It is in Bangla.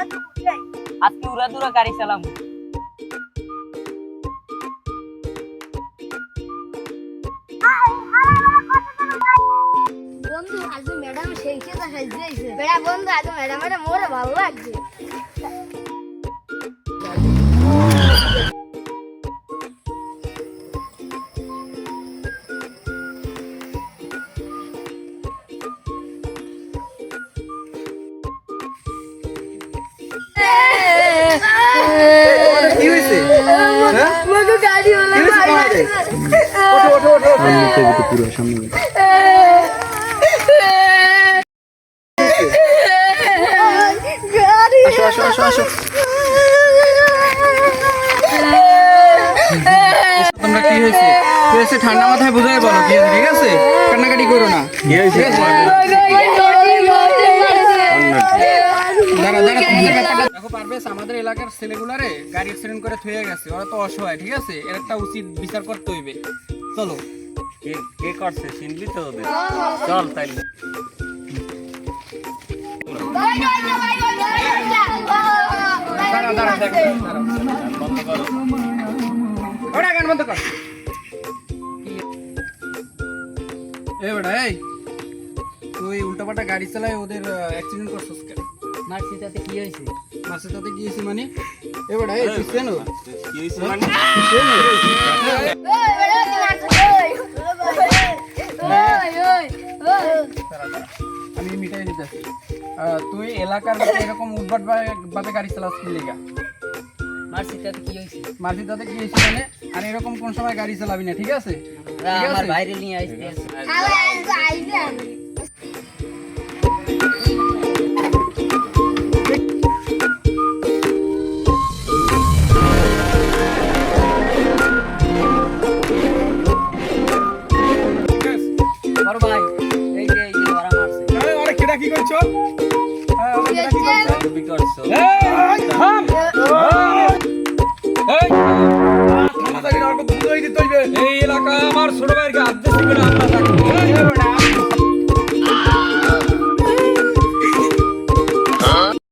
আজকে উড়া দুরা গাড়ি চালাম। বন্ধু, আজ ম্যাডাম সেই খেয়ে দেখাইছে বেড়া বন্ধু, আজ ম্যাডাম মোরে ভালো লাগছে। মগো গাড়ি হলো কি হয়েছে তোমাদের? ওঠো ওঠো ওঠো ওঠো। গাড়ি আসো আসো আসো আসো। তোমরা কি হয়েছে? ঠান্ডা মাথায় বুঝাই বলো ঠিক আছে? কান্নাকাটি করো না। কি হয়েছে? দেখো পারবেশ আমাদের এলাকার ছেলেগুলারে গাড়ি অ্যাক্সিডেন্ট করে থুয়ে গেছে। ওরা তো অসহায় ঠিক আছে? এর একটা উচিত বিচার করতে হইবে। চলো। কে কে করছে? চিনবি তো ওদের। চল তাইলে। দাঁড়া দাঁড়া দাঁড়া। বন্ধ করো ওরা গান বন্ধ কর। এই বেটা এই। তুই উল্টাপাল্টা গাড়ি চালায় ওদের অ্যাক্সিডেন্ট করছিস কেন? মারছি তাতে কি হয়েছে? তাতে গিয়েছি মানে? এ বেটা এই তুই কেন কি হয়েছে মানে? আমি মিটাই দিতেছি। তুই এলাকার মধ্যে এরকম উদ্ভট ভাবে গাড়ি চালাস কি লেগা? মারছি তাতে কি হয়েছে? মাসি তাতে গিয়েছি মানে? আর এরকম কোন সময় গাড়ি চালাবি না ঠিক আছে? আমার? বাইরে নিয়ে আসতে এটা কি করছ এই এলাকা আমার ছোট ভাইয়ের কাছে আমরা থাকি